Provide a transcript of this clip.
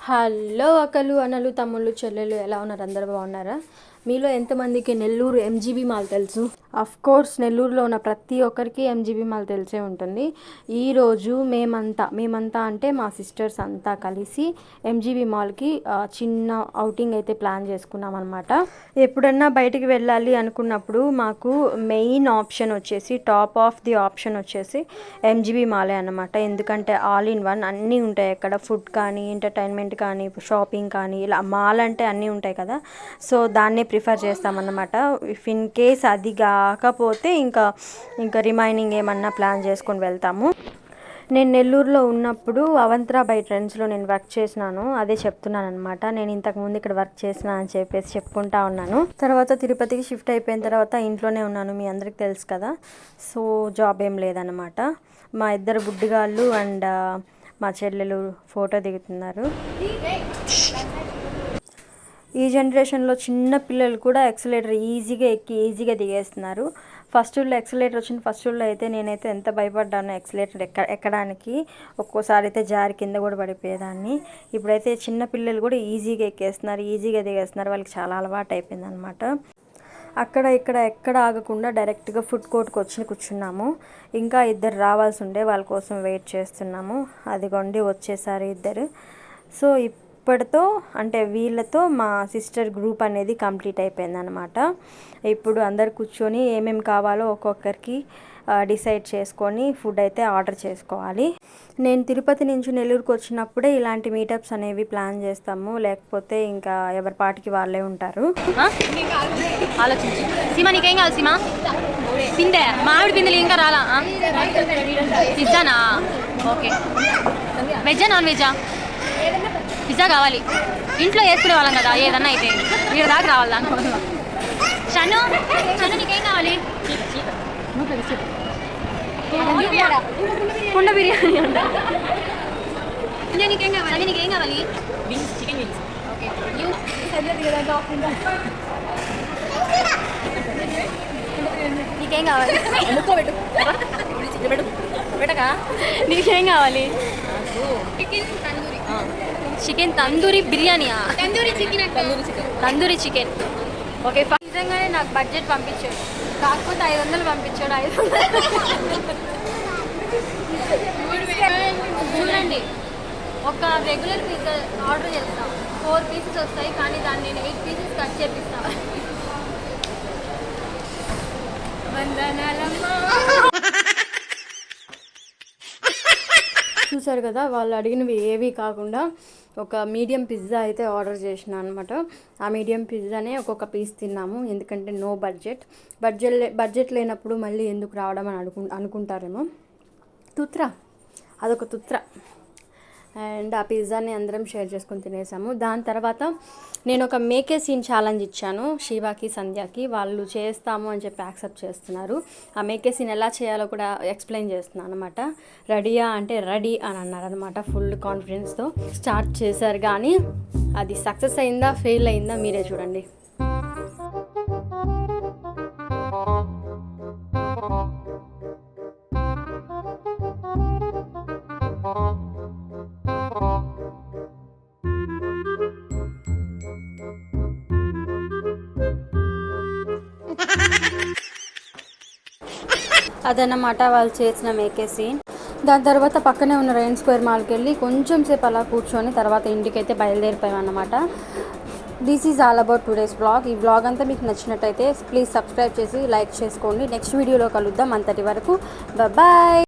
Hello అక్కలు అనలు తమ్ముళ్ళు చెల్లెలు ఎలా ఉన్నారు? అందరు బాగున్నారా? మీలో ఎంతమందికి నెల్లూరు ఎంజీబీ మాల్ తెలుసు? అఫ్ కోర్స్ నెల్లూరులో ఉన్న ప్రతి ఒక్కరికి ఎంజీబీ మాల్ తెలిసే ఉంటుంది. ఈరోజు మేమంతా మేమంతా అంటే మా సిస్టర్స్ అంతా కలిసి ఎంజీబీ మాల్కి చిన్న అవుటింగ్ అయితే ప్లాన్ చేసుకున్నాం అనమాట ఎప్పుడన్నా బయటికి వెళ్ళాలి అనుకున్నప్పుడు మాకు మెయిన్ ఆప్షన్ వచ్చేసి టాప్ ఆఫ్ ది ఆప్షన్ వచ్చేసి ఎంజీబీ మాలే అనమాట ఎందుకంటే ఆల్ ఇన్ వన్ అన్నీ ఉంటాయి అక్కడ. ఫుడ్ కానీ ఎంటర్టైన్మెంట్ కానీ షాపింగ్ కానీ ఇలా మాల్ అంటే అన్నీ ఉంటాయి కదా. సో దాన్నే ప్రిఫర్ చేస్తామన్నమాట ఇఫ్ ఇన్ కేస్ అది కాకపోతే ఇంకా ఇంకా రిమైనింగ్ ఏమన్నా ప్లాన్ చేసుకొని వెళ్తాము. నేను నెల్లూరులో ఉన్నప్పుడు అవంతరా బై ట్రెండ్స్లో నేను వర్క్ చేసినాను. అదే చెప్తున్నాను అనమాట నేను ఇంతకుముందు ఇక్కడ వర్క్ చేసిన అని చెప్పేసి చెప్పుకుంటా ఉన్నాను. తర్వాత తిరుపతికి షిఫ్ట్ అయిపోయిన తర్వాత ఇంట్లోనే ఉన్నాను. మీ అందరికి తెలుసు కదా. సో జాబ్ ఏం లేదనమాట మా ఇద్దరు బుడ్డిగాళ్ళు అండ్ మా చెల్లెలు ఫోటో దిగుతున్నారు. ఈ జనరేషన్లో చిన్న పిల్లలు కూడా ఎక్సలేటర్ ఈజీగా ఎక్కి ఈజీగా దిగేస్తున్నారు. ఫస్ట్ ఊళ్ళో ఎక్సలేటర్ వచ్చిన ఫస్ట్ ఊళ్ళో అయితే నేనైతే ఎంత భయపడ్డాను ఎక్సలేటర్ ఎక్క ఎక్కడానికి. ఒక్కోసారి అయితే జారి కింద కూడా పడిపోయేదాన్ని. ఇప్పుడైతే చిన్న పిల్లలు కూడా ఈజీగా ఎక్కేస్తున్నారు ఈజీగా దిగేస్తున్నారు. వాళ్ళకి చాలా అలవాటు అయిపోయింది అనమాట అక్కడ ఇక్కడ ఎక్కడ ఆగకుండా డైరెక్ట్గా ఫుడ్ కోర్ట్కి వచ్చి కూర్చున్నాము. ఇంకా ఇద్దరు రావాల్సి ఉండే వాళ్ళ కోసం వెయిట్ చేస్తున్నాము. అదిగోండి వచ్చేసారు ఇద్దరు. సో ఇప్పటితో అంటే వీళ్ళతో మా సిస్టర్ గ్రూప్ అనేది కంప్లీట్ అయిపోయింది అనమాట ఇప్పుడు అందరు కూర్చొని ఏమేమి కావాలో ఒక్కొక్కరికి డిసైడ్ చేసుకొని ఫుడ్ అయితే ఆర్డర్ చేసుకోవాలి. నేను తిరుపతి నుంచి నెల్లూరుకి వచ్చినప్పుడే ఇలాంటి మీటప్స్ అనేవి ప్లాన్ చేస్తాము. లేకపోతే ఇంకా ఎవరి పాటికి వాళ్ళే ఉంటారు. ఆ? ఆలోచించు. సీమ నీకేం కావాలి సీమ? పిందె మామిడి పిందెలు ఇంకా రాలా? ఓకే. వెజ్జా నాన్ వెజ్జా? పిజ్జా కావాలి. ఇంట్లో వేసుకునే వాళ్ళం కదా ఏదన్నా అయితే. మీరు దాకా రావాలి దానికోసం షను షను నీకేం కావాలి? కుండ బిర్యానీ అంట నీకేం కావాలి? నీకేం కావాలి? వింగ్స్ చికెన్ వింగ్స్ ఓకే నీకేం కావాలి? పెట్టక? నీకేం కావాలి? Chicken tandoori బిర్యానీయా? Tandoori chicken tandoori chicken. Tandoori chicken. Okay నిజంగానే నాకు బడ్జెట్ పంపించాడు. కాకపోతే ఐదు వందలు పంపించాడు ఐదు వందలు. చూడండి ఒక రెగ్యులర్ పిజ్జా ఆర్డర్ చేస్తాం. ఫోర్ పీసెస్ వస్తాయి కానీ దాన్ని నేను ఎయిట్ పీసెస్ కట్ చేపిస్తాను చూసారు కదా వాళ్ళు అడిగినవి ఏవి కాకుండా ఒక మీడియం పిజ్జా అయితే ఆర్డర్ చేసిన అనమాట ఆ మీడియం పిజ్జానే ఒక్కొక్క పీస్ తిన్నాము ఎందుకంటే నో బడ్జెట్. బడ్జెట్ లే- బడ్జెట్ లేనప్పుడు మళ్ళీ ఎందుకు రావడం అని అనుకు అనుకుంటారేమో. తుత్ర అదొక తుత్ర. అండ్ ఆ పిజ్జాని అందరం షేర్ చేసుకొని తినేసాము. దాని తర్వాత నేను ఒక మేకే సీన్ ఛాలెంజ్ ఇచ్చాను. శివాకి సంధ్యాకి. వాళ్ళు చేస్తాము అని చెప్పి యాక్సెప్ట్ చేస్తున్నారు. ఆ మేకే సీన్ ఎలా చేయాలో కూడా ఎక్స్ప్లెయిన్ చేస్తున్నాను అనమాట రెడీయా అంటే రెడీ అని అన్నారు అనమాట ఫుల్ కాన్ఫిడెన్స్తో. స్టార్ట్ చేశారు కానీ అది సక్సెస్ అయిందా ఫెయిల్ అయిందా మీరే చూడండి. అదన్నమాట వాళ్ళు చేసిన మేకే సీన్. దాని తర్వాత పక్కనే ఉన్న రైన్ స్క్వేర్ మాల్కి వెళ్ళి కొంచెం సేపు అలా కూర్చొని తర్వాత ఇంటికైతే బయలుదేరిపోయామన్నమాట. This is all about today's blog ఈ బ్లాగ్ అంతా మీకు నచ్చినట్టయితే ప్లీజ్ సబ్స్క్రైబ్ చేసి లైక్ చేసుకోండి. నెక్స్ట్ వీడియోలో కలుద్దాం అంతటి వరకు. బాయ్